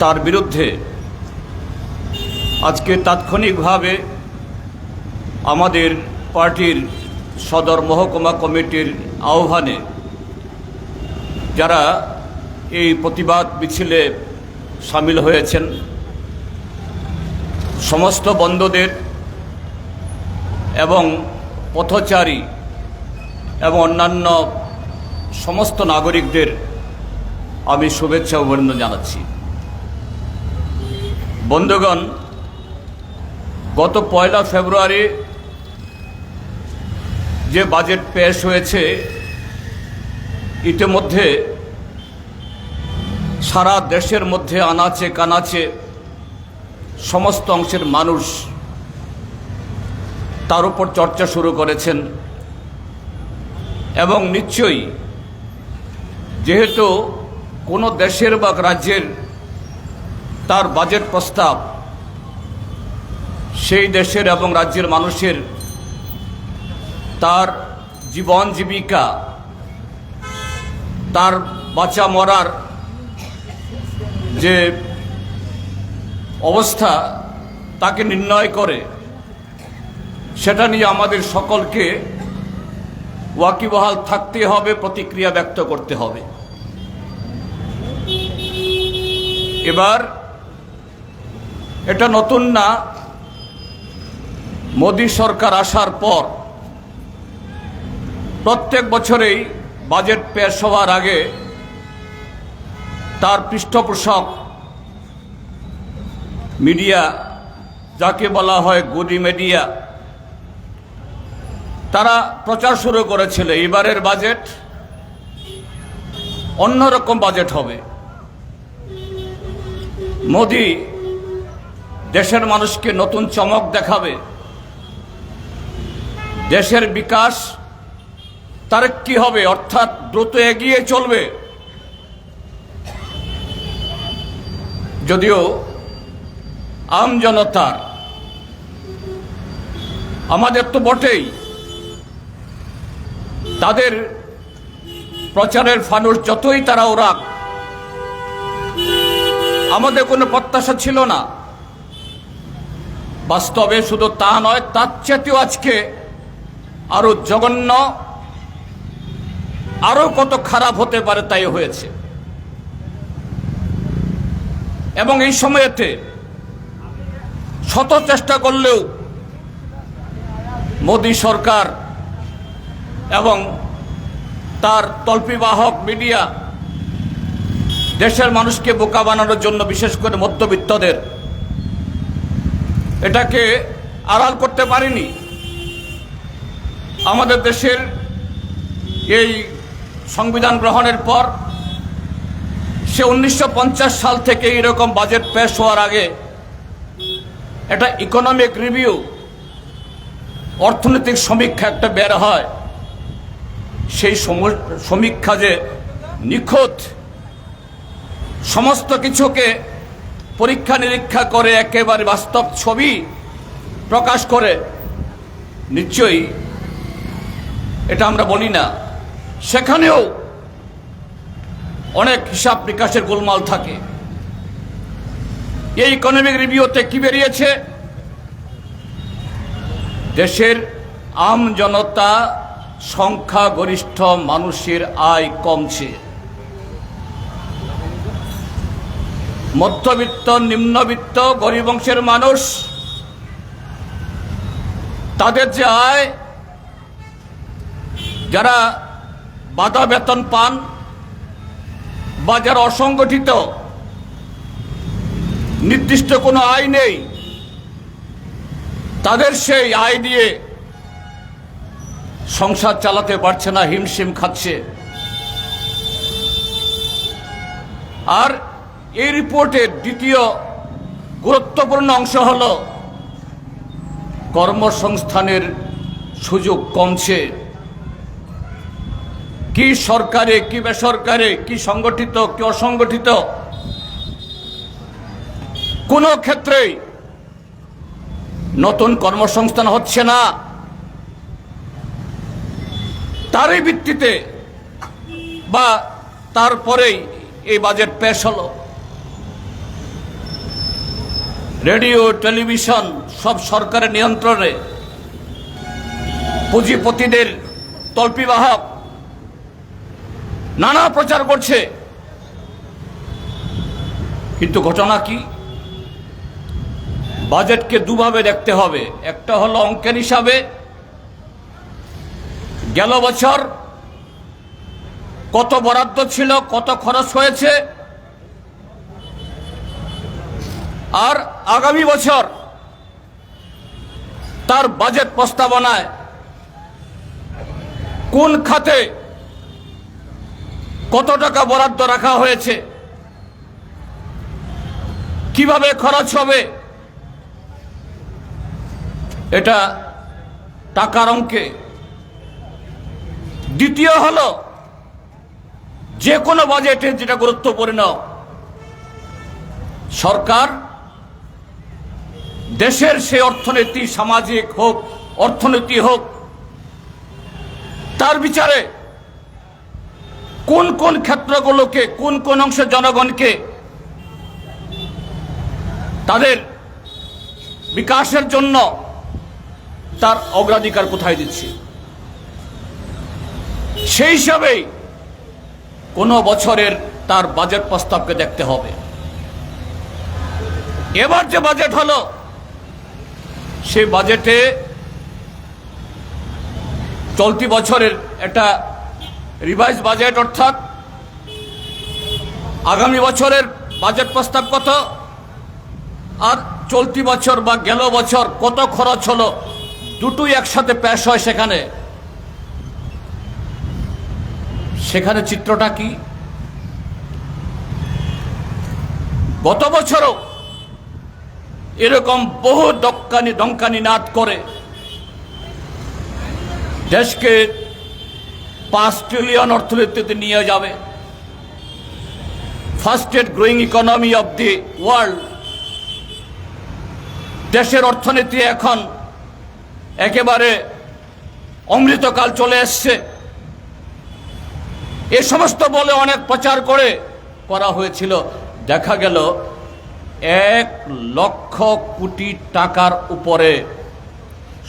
তার বিরুদ্ধে। আজকে তাৎক্ষণিকভাবে আমাদের পার্টির সদর মহকুমা কমিটির আহ্বানে যারা এই প্রতিবাদ মিছিলে সামিল হয়েছেন, সমস্ত বন্ধদের এবং পথচারী এবং অন্যান্য সমস্ত নাগরিকদের আমি শুভেচ্ছা অভিনন্দন জানাচ্ছি। বন্ধুগণ, গত পয়লা ফেব্রুয়ারি যে বাজেট পেশ হয়েছে, ইতিমধ্যে সারা দেশের মধ্যে আনাচে কানাচে সমস্ত অংশের মানুষ তার উপর চর্চা শুরু করেছেন এবং নিশ্চয়ই যেহেতু কোনো দেশের বা রাজ্যের তার বাজেট প্রস্তাব সেই দেশের এবং রাজ্যের মানুষের তার জীবন জীবিকা, তার বাঁচা মরার যে অবস্থা তাকে নির্ণয় করে, সেটা নিয়ে আমাদের সকলকে ওয়াকিবহাল থাকতে হবে, প্রতিক্রিয়া ব্যক্ত করতে হবে। এবার এটা নতুন না। মোদী সরকার আসার পর প্রত্যেক বছরেই বাজেট পেশ হওয়ার আগে তার পৃষ্ঠপোষক মিডিয়া, যাকে বলা হয় গুডি মিডিয়া, তারা প্রচার শুরু করেছিল এবারের বাজেট অন্যরকম বাজেট হবে। মোদি দেশের মানুষকে নতুন চমক দেখাবে। দেশের বিকাশ তার কি হবে? অর্থাৎ দ্রুত এগিয়ে চলবে। যদিও আম জনতার, আমাদের তো বটেই, তাদের প্রচারের ফানুস যতই তারা ওরা আমাদের কোনো প্রত্যাশা ছিল না। বাস্তবে শুধু তা নয়, তার চেয়েও আজকে আরও জঘন্য, আরও কত খারাপ হতে পারে তাই হয়েছে। এবং এই সময়েতে শত চেষ্টা করলেও মোদী সরকার এবং তার তল্পিবাহক মিডিয়া দেশের মানুষকে বোকা বানানোর জন্য বিশেষ করে মধ্যবিত্তদের এটাকে আড়াল করতে পারেনি। আমাদের দেশের এই সংবিধান গ্রহণের পর সে উনিশশো পঞ্চাশ সাল থেকে এরকম বাজেট পেশ হওয়ার আগে এটা ইকোনমিক রিভিউ অর্থনৈতিক সমীক্ষা একটা বের হয়। সেই সম- সমীক্ষা যে নিখুঁত সমস্ত কিছুকে পরীক্ষা নিরীক্ষা করে একেবারে বাস্তব ছবি প্রকাশ করে, নিশ্চয়ই এটা আমরা বলি না। সেখানেও অনেক হিসাব বিকাশের গোলমাল থাকে। এই ইকোনমিক রিভিউতে কি বেরিয়েছে? দেশের আম জনতা সংখ্যাগরিষ্ঠ মানুষের আয় কমছে। মধ্যবিত্ত, নিম্নবিত্ত, গরিব অংশের মানুষ, তাদের যে আয়, যারা বাধা বেতন পান বা যারা অসংগঠিত, নির্দিষ্ট কোনো আয় নেই, তাদের সেই আয় দিয়ে সংসার চালাতে পারছে না, হিমশিম খাচ্ছে। আর এই রিপোর্টের দ্বিতীয় গুরুত্বপূর্ণ অংশ হল কর্মসংস্থানের সুযোগ কমছে। কি সরকারে, কি বেসরকারে, কি সংগঠিত, কি অসংগঠিত? কোনো ক্ষেত্রেই নতুন কর্মসংস্থান হচ্ছে না। তারই ভিত্তিতে বা তারপরেই এই বাজেট পেশ হলো। রেডিও, টেলিভিশন, সব সরকারের নিয়ন্ত্রণে পুঁজিপতিদের তল্পিবাহক নানা প্রচার করছে। কিন্তু ঘটনা কি? বাজেটকে দুভাবে দেখতে হবে। একটা হলো অঙ্কের হিসাবে। গেল বছর কত বরাদ্দ ছিল, কত খরচ হয়েছে? আর আগামী বছর তার বাজেট প্রস্তাবনায় কোন খাতে কত টাকা বরাদ্দ রাখা হয়েছে, কীভাবে খরচ হবে, এটা টাকার অঙ্কে। দ্বিতীয় হল, যে কোনো বাজেটে যেটা গুরুত্বপূর্ণ, সরকার দেশের সে অর্থনীতি সামাজিক হোক, অর্থনীতি হোক, তার বিচারে কোন কোন ক্ষেত্রগুলোকে, কোন কোন অংশের জনগণকে তাদের বিকাশের জন্য তার অগ্রাধিকার কোথায় দিচ্ছে? সেই হিসাবেই কোনো বছরের তার বাজেট প্রস্তাবকে দেখতে হবে। এবার যে বাজেট হলো সে বাজেটে চলতি বছরের একটা রিভাইজ বাজেট অর্থাৎ আগামী বছরের বাজেট প্রস্তাব কত? আর চলতি বছর বা গেল বছর কত খরচ হলো? দুটোই একসাথে পেশ হয় সেখানে। সেখানে চিত্রটা কি? গত বছরও এরকম বহু ডক্কানি ডঙ্কানি নাদ করে দেশকে পাঁচ ট্রিলিয়ন অর্থনীতিতে নিয়ে যাবে। Fastest growing economy of the world দেশের অর্থনীতি এখন একেবারে অমৃতকাল চলে এসছে। এ সমস্ত বলে অনেক প্রচার করে করা হয়েছিল। দেখা গেল এক লক্ষ কোটি টাকার উপরে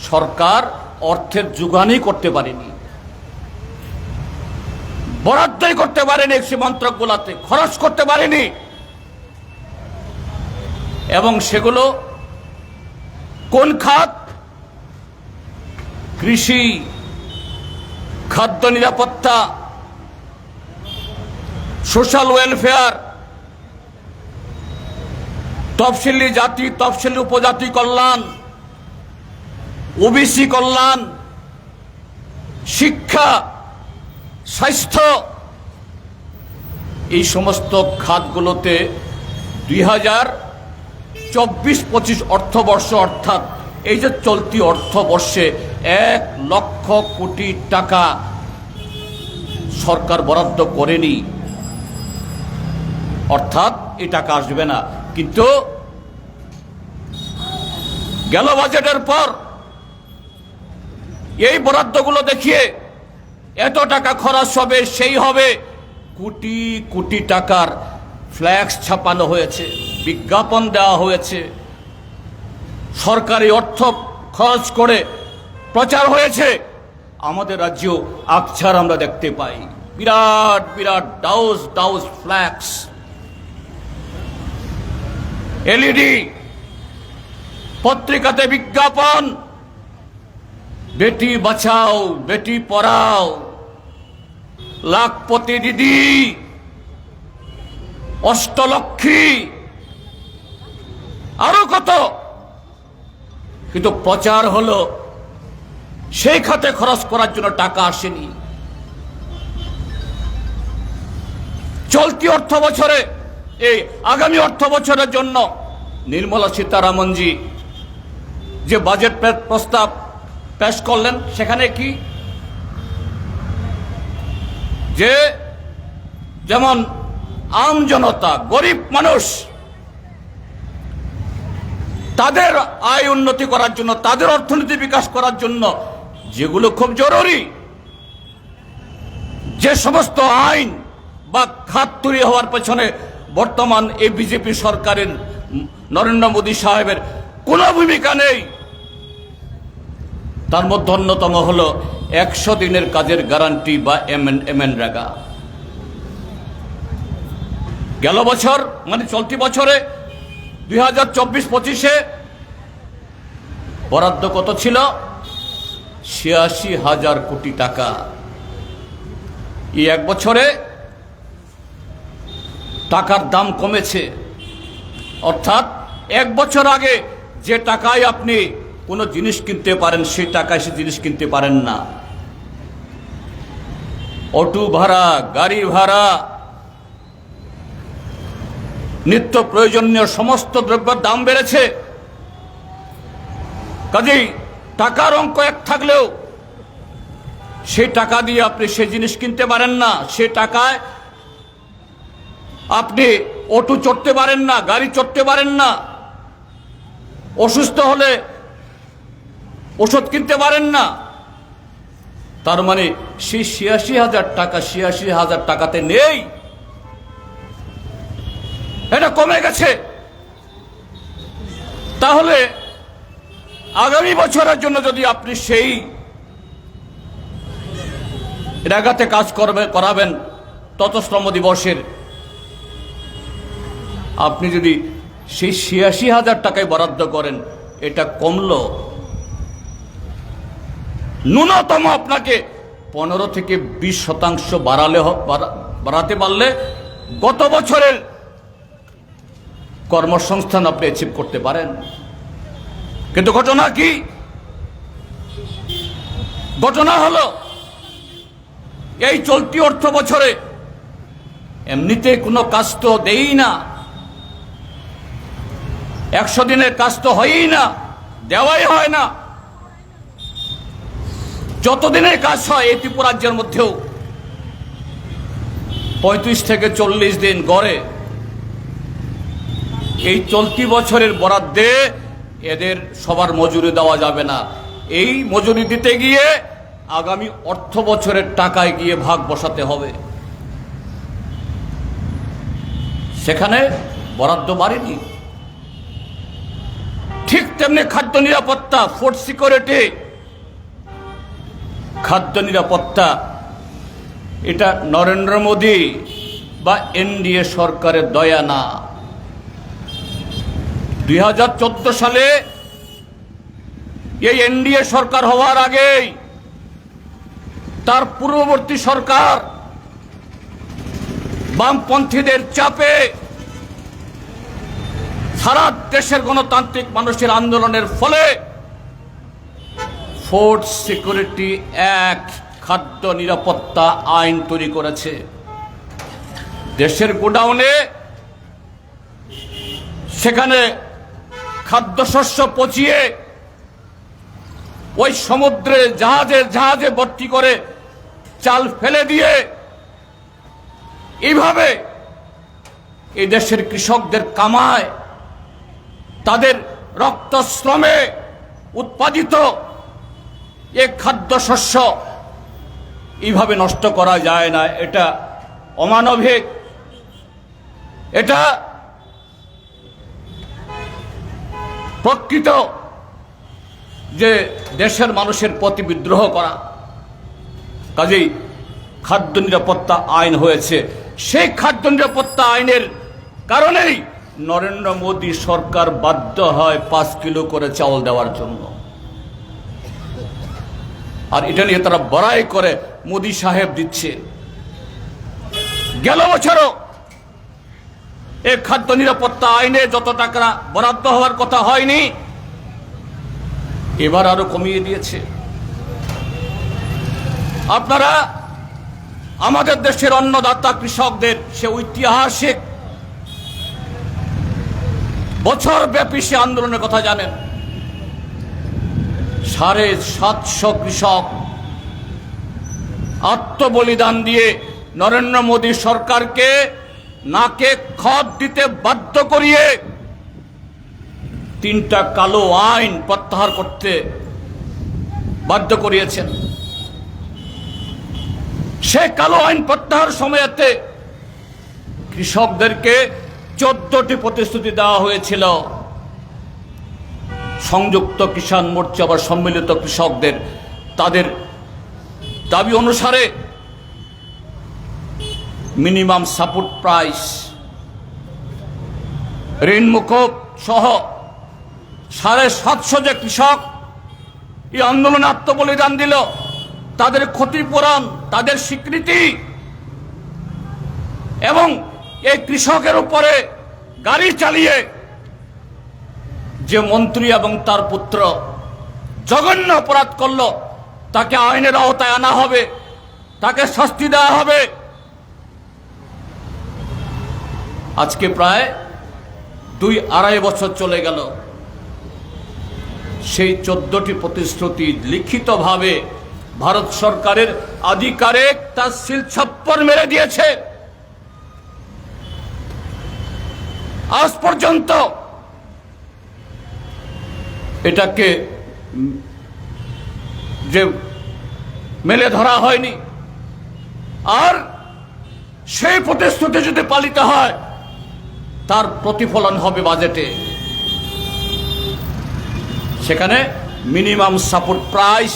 সরকার অর্থের যোগানই করতে পারেনি। বরাদ্দই করতে পারেনি সে মন্ত্রকগুলাতে, খরচ করতে পারেনি। এবং সেগুলো কোন খাত? কৃষি, খাদ্য নিরাপত্তা, সোশ্যাল ওয়েলফেয়ার তফসিলি জাতি, তফসিলি উপজাতি কল্যাণ, ওবিসি কল্যাণ, শিক্ষা, স্বাস্থ্য, এই সমস্ত খাতগুলোতে দুই হাজার চব্বিশ পঁচিশ অর্থবর্ষ অর্থাৎ এই যে চলতি অর্থবর্ষে এক লক্ষ কোটি টাকা সরকার বরাদ্দ করেনি, অর্থাৎ এই টাকা আসবে না। কিন্তু গেল বাজেটের পর এই বরাদ্দগুলো দেখিয়ে এত টাকা খরচ হবে, সেই হবে। কোটি কোটি টাকার ফ্ল্যাক্স ছাপানো হয়েছে, বিজ্ঞাপন দেওয়া হয়েছে। সরকারি অর্থ খরচ করে প্রচার হয়েছে। আমাদের রাজ্য আকছার আমরা দেখতে পাই। বিরাট বিরাট, ডাউস ডাউস ফ্ল্যাক্স। এলইডি, পত্রিকাতে বিজ্ঞাপন, বেটি বাঁচাও, বেটি পড়াও, লাখপতি দিদি অষ্টলক্ষী আরও কত। কিন্তু প্রচার হলো, সেই খাতে খরচ করার জন্য টাকা আসেনি। চলতি অর্থ বছরে এই আগামী অর্থ বছরের জন্য নির্মলা সীতারামনজি যে বাজেট প্রস্তাব পেশ করলেন, সেখানে কি? যে যেমন আম জনতা, গরিব মানুষ, তাদের আয় উন্নতি করার জন্য, তাদের অর্থনীতি বিকাশ করার জন্য যেগুলো খুব জরুরি, যে সমস্ত আইন বা খাত তৈরি হওয়ার পেছনে বর্তমান এই বিজেপি সরকারের নরেন্দ্র মোদী সাহেবের কোনো ভূমিকা নেই। তার মধ্যে অন্যতম হল একশো দিনের কাজের গ্যারান্টি বা এম এন রেগা। গেল বছর মানে চলতি বছরে, দুই হাজার চব্বিশ পঁচিশে বরাদ্দ কত ছিল? ছিয়াশি হাজার কোটি টাকা। এই এক বছরে টাকার দাম কমেছে। অর্থাৎ এক বছর আগে যে টাকায় আপনি কোনো জিনিস কিনতে পারেন, সেই টাকায় সে জিনিস কিনতে পারেন না। অটো ভাড়া, গাড়ি ভাড়া, নিত্য প্রয়োজনীয় সমস্ত দ্রব্যের দাম বেড়েছে। কাজেই টাকার অঙ্ক এক থাকলেও সেই টাকা দিয়ে আপনি সেই জিনিস কিনতে পারেন না। সে টাকায় আপনি অটো চড়তে পারেন না, গাড়ি চড়তে পারেন না। অসুস্থ হলে ওষুধ কিনতে পারেন না। তার মানে সেই ছিয়াশি হাজার টাকা, ছিয়াশি হাজার টাকাতে নেই। এটা কমে গেছে। তাহলে আগামী বছরের জন্য যদি আপনি সেই জায়গাতে কাজ করবে, করাবেন তত শ্রম দিবসের আপনি যদি সেই ছিয়াশি হাজার টাকায় বরাদ্দ করেন, এটা কমল। ন্যূনতম আপনাকে পনেরো থেকে বিশ শতাংশ বাড়ালে বাড়াতে পারলে গত বছরের কর্মসংস্থান আপনি অ্যাচিভ করতে পারেন। কিন্তু ঘটনা কি? ঘটনা হলো, এই চলতি অর্থ বছরে এমনিতে কোনো কাজ তো দেই না। একশো দিনের কাজ তো হয়ই না, দেওয়াই হয় না। যতদিনের কাজ হয় এই ত্রিপুরাজ্যের মধ্যেও পঁয়ত্রিশ থেকে চল্লিশ দিন গড়ে এই চলতি বছরের বরাদ্দে এদের সবার মজুরি দেওয়া যাবে না। এই মজুরি দিতে গিয়ে আগামী অর্থ বছরের টাকায় গিয়ে ভাগ বসাতে হবে। সেখানে বরাদ্দ বাড়েনি। ঠিক তেমনি খাদ্য নিরাপত্তা ফুড সিকিউরিটি খাদ্য নিরাপত্তা, এটা নরেন্দ্র মোদী বা এনডিএ সরকারের দয়া না। দুই হাজার চোদ্দ সালে এই এনডিএ সরকার হওয়ার আগেই তার পূর্ববর্তী সরকার বামপন্থীদের চাপে সারা দেশের গণতান্ত্রিক মানুষের আন্দোলনের ফলে ফুড সিকিউরিটি অ্যাক্ট খাদ্য নিরাপত্তা আইন তৈরি করেছে। দেশের গোডাউনে সেখানে খাদ্যশস্য পচিয়ে ওই সমুদ্রে জাহাজে জাহাজে ভর্তি করে চাল ফেলে দিয়ে এইভাবে এই দেশের কৃষকদের কামায় তাদের রক্ত শ্রমে উৎপাদিত এ খাদ্যশস্য এইভাবে নষ্ট করা যায় না। এটা অমানবিক। এটা প্রকৃত যে দেশের মানুষের প্রতি বিদ্রোহ করা। কাজেই খাদ্য নিরাপত্তা আইন হয়েছে। সেই খাদ্য নিরাপত্তা আইনের কারণেই নরেন্দ্র মোদী সরকার বাধ্য হয় পাঁচ কিলো করে চাউল দেওয়ার জন্য। আর এটা নিয়ে তারা বড়াই করে মোদী সাহেব দিচ্ছে। গেল বছরও এই খাদ্য নিরাপত্তা আইনে যত টাকা বরাদ্দ হওয়ার কথা হয়নি, এবার আরও কমিয়ে দিয়েছে। আপনারা আমাদের দেশের অন্নদাতা কৃষকদের সে ঐতিহাসিক বছর ব্যাপী সে আন্দোলনের কথা জানেন। সাড়ে সাতশো কৃষক আত্মবলিদান দিয়ে নরেন্দ্র মোদী সরকারকে নাকে খত দিতে বাধ্য করিয়ে তিনটা কালো আইন প্রত্যাহার করতে বাধ্য করিয়েছেন। সে কালো আইন প্রত্যাহার সময়েতে কৃষকদেরকে চোদ্দটি প্রতিশ্রুতি দেওয়া হয়েছিল। সংযুক্ত কিষাণ মোর্চা বা সম্মিলিত কৃষকদের তাদের দাবি অনুসারে মিনিমাম সাপোর্ট প্রাইস ঋণ মুকুব সহ সাড়ে সাতশো যে কৃষক এই আন্দোলনে আত্মবলিদান দিল, তাদের ক্ষতিপূরণ, তাদের স্বীকৃতি এবং এই কৃষকের উপরে গাড়ি চালিয়ে যে মন্ত্রী এবং তার পুত্র জঘন্য অপরাধ করল, তাকে আইনের আওতায় আনা হবে, তাকে শাস্তি দেওয়া হবে। আজকে প্রায় দুই আড়াই বছর চলে গেল। সেই চোদ্দটি প্রতিশ্রুতি লিখিতভাবে ভারত সরকারের আধিকারিক তার শিল ছাপ্পর মেরে দিয়েছে। আজ পর্যন্ত এটাকে যে মেলে ধরা হয়নি, আর সেই প্রতিশ্রুতি যদি পালিত হয়, তার প্রতিফলন হবে বাজেটে। সেখানে মিনিমাম সাপোর্ট প্রাইস।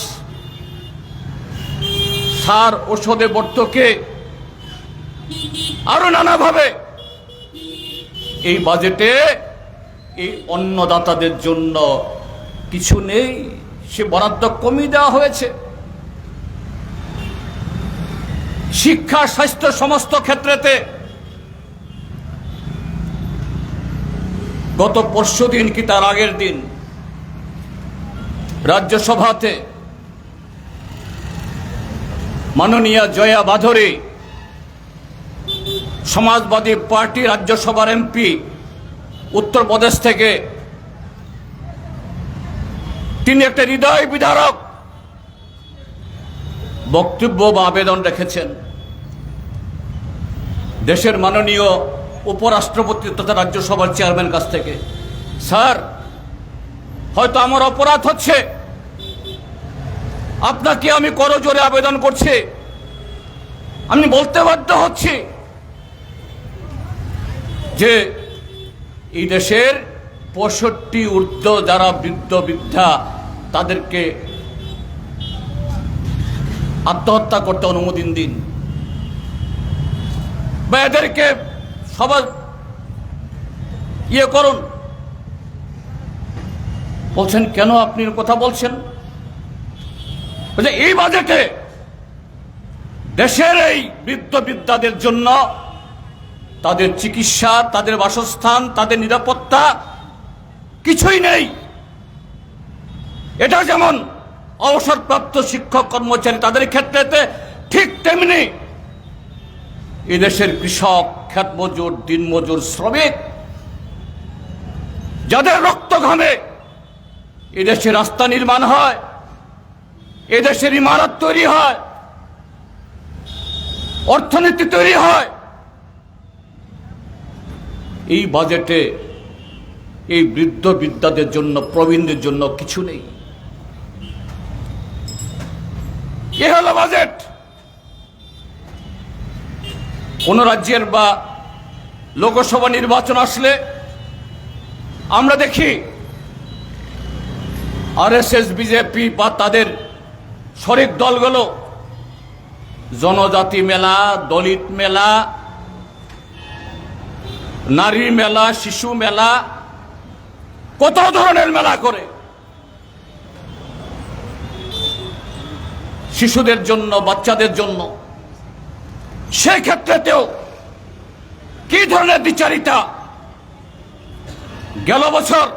সার ওষুধে বর্তকে আরও নানাভাবে এই বাজেটে এই অন্নদাতাদের জন্য কিছু নেই, সে বরাদ্দ কমিয়ে দেওয়া হয়েছে। শিক্ষা, স্বাস্থ্য সমস্ত ক্ষেত্রেতে গত পরশু দিন কি তার আগের দিন রাজ্যসভাতে মাননীয় জয়া বাধরে সমাজবাদী পার্টি রাজ্যসভার এমপি উত্তরপ্রদেশ থেকে। তিনি একটা হৃদয় বিধারক বক্তব্য বা আবেদন রেখেছেন। দেশের মাননীয় উপরাষ্ট্রপতি তথা রাজ্যসভার চেয়ারম্যান কাছ থেকে। স্যার, হয়তো আমার অপরাধ হচ্ছে। আপনাকে আমি করজোরে আবেদন করছি। আমি বলতে বাধ্য হচ্ছি। যে এই দেশের পঁয়ষট্টি ঊর্ধ্ব যারা বৃদ্ধ বৃদ্ধা তাদেরকে আত্মহত্যা করতে অনুমতি দিন। বা এদেরকে সবার ইয়ে করুন। বলছেন, কেন আপনি কথা বলছেন? বলছে, এই বাজেটে দেশের এই বৃদ্ধ বিদ্যাদের জন্য তাদের চিকিৎসা, তাদের বাসস্থান, তাদের নিরাপত্তা কিছুই নেই। এটা যেমন অবসরপ্রাপ্ত শিক্ষক কর্মচারী তাদের ক্ষেত্রেতে ঠিক তেমনি এদেশের কৃষক খ্যাত মজুর দিনমজুর, শ্রমিক যাদের রক্ত ঘামে, এদেশে রাস্তা নির্মাণ হয়, এদেশের ইমারত তৈরি হয়, অর্থনীতি তৈরি হয় এই বাজেটে এই বৃদ্ধ বিদ্যাদের জন্য, প্রবীণদের জন্য কিছু নেই। এ হলো বাজেট। কোন রাজ্যের বা লোকসভা নির্বাচন আসলে আমরা দেখি আরএসএস, বিজেপি বা তাদের শরিক দলগুলো, জনজাতি মেলা, দলিত মেলা নারী মেলা, শিশু মেলা, কত ধরনের মেলা করে। শিশুদের জন্য, বাচ্চাদের জন্য। সেই ক্ষেত্রেতেও কি ধরনের বিচারিতা? গেল বছর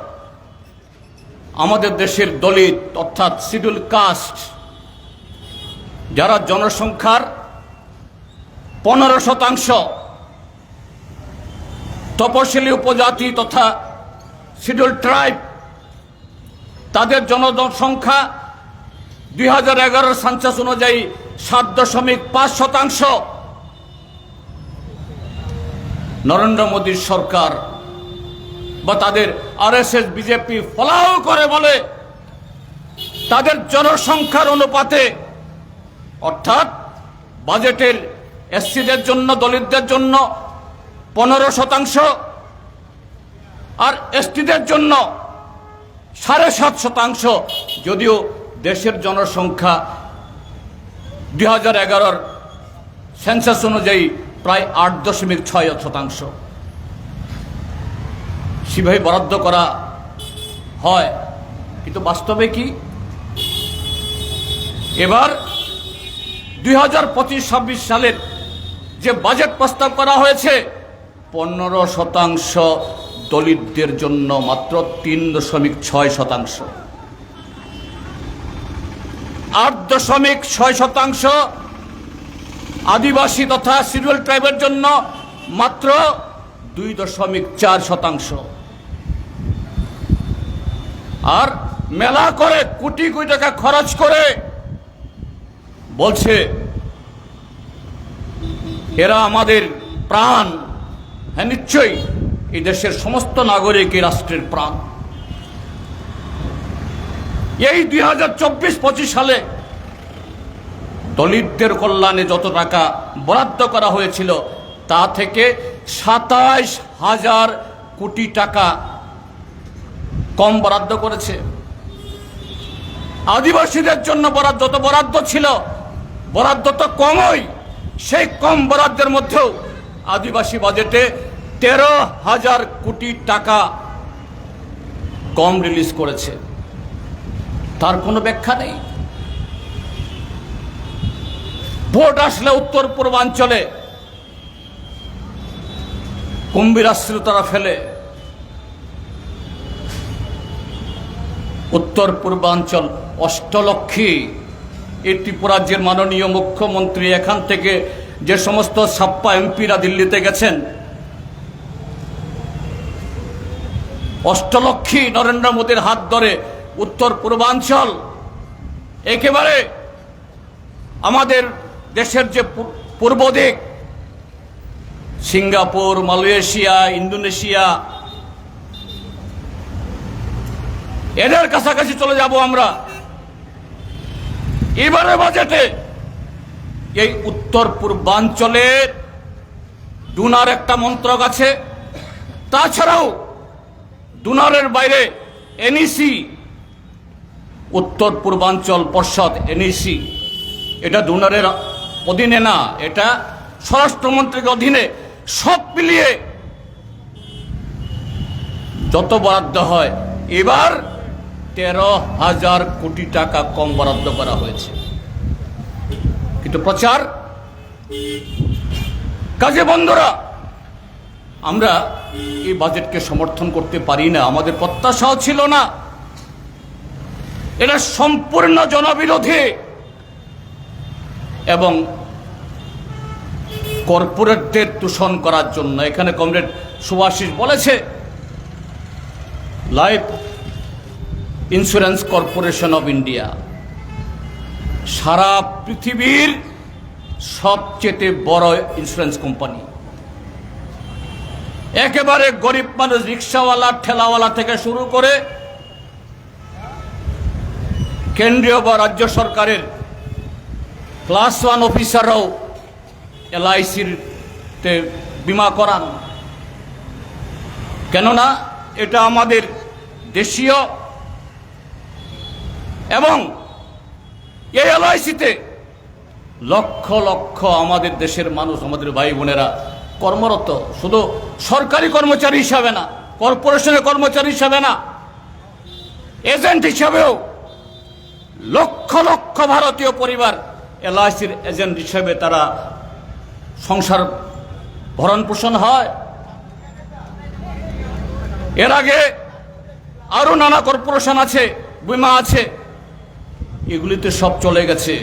আমাদের দেশের দলিত, অর্থাৎ শিডিউল কাস্ট, যারা জনসংখ্যার পনেরো শতাংশ তপশিলি উপজাতি তথা শিডিউল ট্রাইব, তাদের জনসংখ্যা দুই হাজার এগারোর সানসাস অনুযায়ী সাত দশমিক পাঁচ শতাংশ। নরেন্দ্র মোদীর সরকার বা তাদের আরএসএস, বিজেপি ফলাও করে বলে তাদের জনসংখ্যার অনুপাতে, অর্থাৎ বাজেটের এসসিদের জন্য, দলিতদের জন্য পনেরো শতাংশ। আর এসটিদের জন্য সাড়ে সাত শতাংশ, যদিও দেশের জনসংখ্যা দুই হাজার এগারোর সেন্সাস অনুযায়ী প্রায় আট দশমিক ছয় শতাংশ। সেভাবে বরাদ্দ করা হয়। কিন্তু বাস্তবে কি? এবার দুই হাজার পঁচিশ ছাব্বিশ সালের যে বাজেট প্রস্তাব করা হয়েছে পনেরো শতাংশ দলিতদের জন্য মাত্র তিন দশমিক ছয় শতাংশ। আট দশমিক ছয় শতাংশ আদিবাসী তথা সিরিয়াল ট্রাইবের জন্য মাত্র দুই দশমিক চার শতাংশ। আর মেলা করে কোটি কোটি টাকা খরচ করে বলছে, এরা আমাদের প্রাণ। হ্যাঁ নিশ্চয়ই। এই দেশের সমস্ত নাগরিক এই রাষ্ট্রের প্রাণ। এই দুই হাজার চব্বিশ পঁচিশ সালে দলিতদের কল্যাণে যত টাকা বরাদ্দ করা হয়েছিল, তা থেকে সাতাইশ হাজার কোটি টাকা কম বরাদ্দ করেছে। আদিবাসীদের জন্য বরাদ্দ তো বরাদ্দ ছিল, বরাদ্দ তো কমই, সেই কম বরাদ্দের মধ্যেও আদিবাসী বাজেটে তেরো হাজার কোটি টাকা কম রিলিজ করেছে। তার কোনো ব্যাখ্যা নেই? ভোট আসলে উত্তর পূর্বাঞ্চলে কুম্ভীরাশ্রু তারা ফেলে। উত্তর পূর্বাঞ্চল অষ্টলক্ষী এই ত্রিপুরাজ্যের মাননীয় মুখ্যমন্ত্রী এখান থেকে যে সমস্ত সাপ্পা এমপিরা দিল্লিতে গেছেন অষ্টলক্ষী নরেন্দ্র মোদীর হাত ধরে উত্তর পূর্বাঞ্চল। একেবারে আমাদের দেশের যে পূর্ব দিক, সিঙ্গাপুর, মালয়েশিয়া, ইন্দোনেশিয়া, এদের কাছাকাছি চলে যাব আমরা। এবারে বাজেটে এই উত্তর পূর্বাঞ্চলের ডুনার একটা মন্ত্রক আছে। তাছাড়াও ডুনারের বাইরে এনইসি উত্তর পূর্বাঞ্চল পর্ষদ এনইসি এটা ডুনারের অধীনে না, এটা স্বরাষ্ট্রমন্ত্রীর অধীনে সব মিলিয়ে যত বরাদ্দ হয়, এবার তেরো হাজার কোটি টাকা কম বরাদ্দ করা হয়েছে। কিন্তু প্রচার কাজে বন্ধুরা আমরা এই বাজেটকে সমর্থন করতে পারি না, আমাদের প্রত্যাশাও ছিল না। এটা সম্পূর্ণ জনবিরোধী এবং কর্পোরেটদের দূষণ করার জন্য। এখানে কমরেড সুভাষিস বলেছে Life Insurance Corporation of India সারা পৃথিবীর সবচেয়ে বড় ইন্স্যুরেন্স কোম্পানি একেবারে গরিব মানুষ রিক্সাওয়ালা, ঠেলাওয়ালা থেকে শুরু করে কেন্দ্রীয় বা রাজ্য সরকারের ক্লাস ওয়ান অফিসাররাও এলআইসির তে বিমা করান। কেননা এটা আমাদের দেশীয় এবং এই এলআইসিতে লক্ষ লক্ষ আমাদের দেশের মানুষ, আমাদের ভাই বোনেরা কর্মরত। শুধু সরকারি কর্মচারী হিসাবে না, কর্পোরেশনের কর্মচারী হিসাবে না, এজেন্ট হিসাবেও লক্ষ লক্ষ ভারতীয় পরিবার এলআইসির এজেন্ট হিসেবে তারা সংসার ভরণ পোষণ হয়। এর আগে আরও নানা কর্পোরেশন আছে, বিমা আছে, এগুলিতে সব চলে গেছে।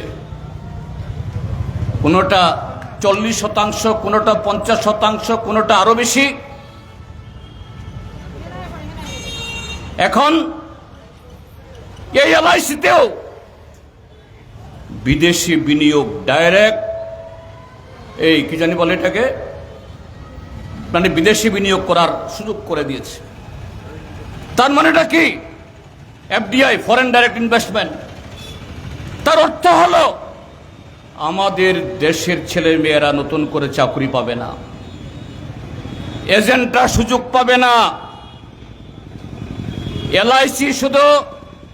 কোনোটা চল্লিশ শতাংশ, কোনোটা পঞ্চাশ শতাংশ, কোনোটা আরও বেশি। এখন এই এলআইসিতেও বিদেশি বিনিয়োগ ডাইরেক্ট, এই কি জানি বলে এটাকে? মানে বিদেশি বিনিয়োগ করার সুযোগ করে দিয়েছে। তার মানেটা কি? এফডিআই ফরেন ডাইরেক্ট ইনভেস্টমেন্ট তার অর্থ হলো আমাদের দেশের ছেলে মেয়েরা নতুন করে চাকরি পাবে না। এজেন্টরা সুযোগ পাবে না। এলআইসি শুধু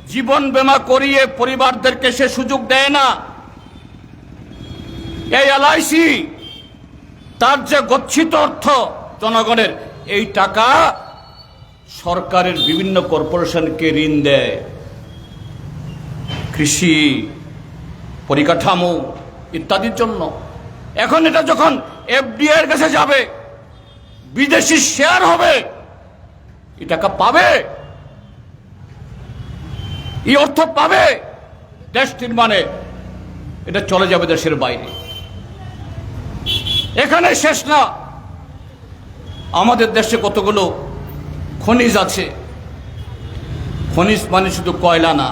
জীবন বীমা করিয়ে পরিবারদেরকে সে সুযোগ দেয় না। এই এলআইসি, তার যে গচ্ছিত অর্থ, জনগণের, এই টাকা সরকারের বিভিন্ন কর্পোরেশনকে ঋণ দেয়। কৃষি পরিকাঠামো ইত্যাদির জন্য। এখন এটা যখন এফডিআই এর কাছে যাবে, বিদেশি শেয়ার হবে, এই টাকা পাবে? এই অর্থ পাবে? দেশ নির্মাণে। এটা চলে যাবে দেশের বাইরে। এখানে শেষ না। আমাদের দেশে কতগুলো খনিজ আছে? খনিজ মানে শুধু কয়লা না।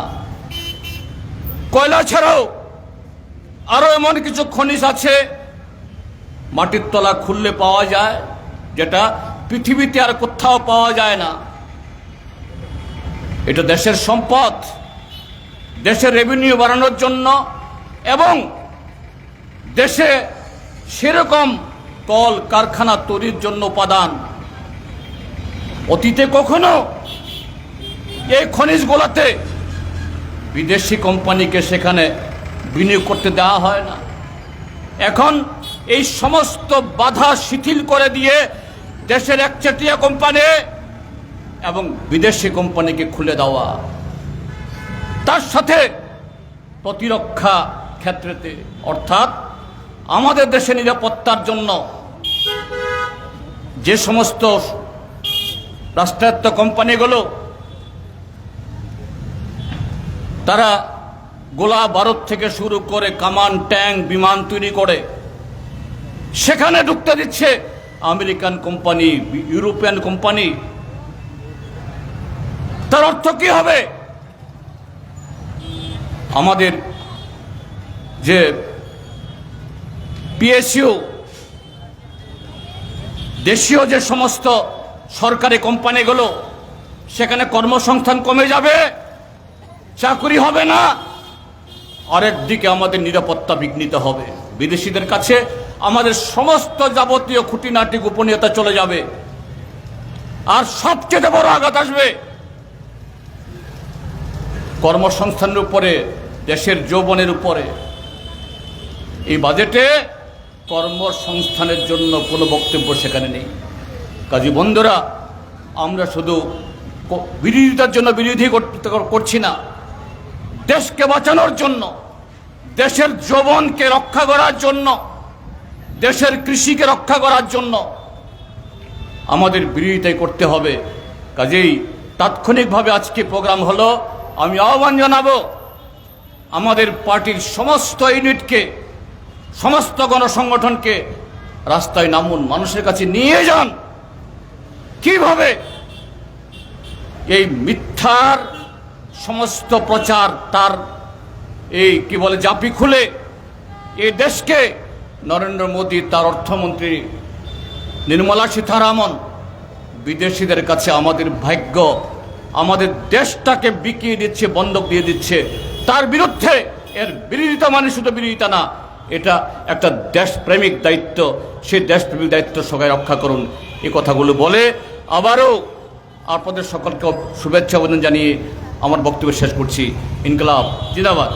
কয়লা ছাড়াও আরও এমন কিছু খনিজ আছে, মাটির তলা খুললে পাওয়া যায়, যেটা পৃথিবীতে আর কোথাও পাওয়া যায় না। এটা দেশের সম্পদ, দেশের রেভিনিউ বাড়ানোর জন্য, এবং দেশে সেরকম কল কারখানা তৈরির জন্য উপাদান। অতীতে কখনো এই খনিজগুলোতে বিদেশি কোম্পানিকে সেখানে বিনিয়োগ করতে দেওয়া হয় না। এখন এই সমস্ত বাধা শিথিল করে দিয়ে দেশের একচেটিয়া কোম্পানি এবং বিদেশি কোম্পানিকে খুলে দেওয়া। তার সাথে প্রতিরক্ষা ক্ষেত্রেতে, অর্থাৎ আমাদের দেশে নিরাপত্তার জন্য যে সমস্ত রাষ্ট্রায়ত্ত কোম্পানিগুলো, তারা গোলা ভারত থেকে শুরু করে কামান ট্যাঙ্ক বিমান তৈরি করে। সেখানে ঢুকতে দিচ্ছে আমেরিকান কোম্পানি, ইউরোপিয়ান কোম্পানি। তার অর্থ কি হবে? আমাদের যে পিএসইউ দেশীয় যে সমস্ত সরকারি কোম্পানিগুলো, সেখানে কর্মসংস্থান কমে যাবে, চাকরি হবে না। আরেক দিকে আমাদের নিরাপত্তা বিঘ্নিত হবে। বিদেশিদের কাছে আমাদের সমস্ত যাবতীয় খুঁটিনাটি গোপনীয়তা চলে যাবে। আর সবচেয়ে বড় আঘাত আসবে। কর্মসংস্থানের উপরে, দেশের যৌবনের উপরে। এই বাজেটে কর্মসংস্থানের জন্য কোনো বক্তব্য সেখানে নেই। কাজী বন্ধুরা, আমরা শুধু বিরোধিতার জন্য বিরোধী করছি না। দেশকে বাঁচানোর জন্য, দেশের যৌবনকে রক্ষা করার জন্য, দেশের কৃষিকে রক্ষা করার জন্য আমাদের বিরোধিতাই করতে হবে। কাজেই তাৎক্ষণিকভাবে আজকে প্রোগ্রাম হলো, আমি আহ্বান জানাব, আমাদের পার্টির সমস্ত ইউনিটকে, সমস্ত গণসংগঠনকে রাস্তায় নামুন, মানুষের কাছে নিয়ে যান। কীভাবে এই মিথ্যার সমস্ত প্রচার তার এই, কি বলে, জাপি খুলে এই দেশকে নরেন্দ্র মোদী, তার অর্থমন্ত্রী নির্মলা সীতারামন বিদেশিদের কাছে আমাদের ভাগ্য, আমাদের দেশটাকে বিকিয়ে দিচ্ছে, বন্ধক দিয়ে দিচ্ছে। তার বিরুদ্ধে এর বিরোধিতা মানে শুধু বিরোধিতা না, এটা একটা দেশপ্রেমিক দায়িত্ব। সেই দেশপ্রেমিক দায়িত্ব সবাই রক্ষা করুন। এই কথাগুলো বলে আবারও আপনাদের সকলকে শুভেচ্ছা অভিনন্দন জানিয়ে আমার বক্তব্য শেষ করছি। ইনকলাব জিন্দাবাদ।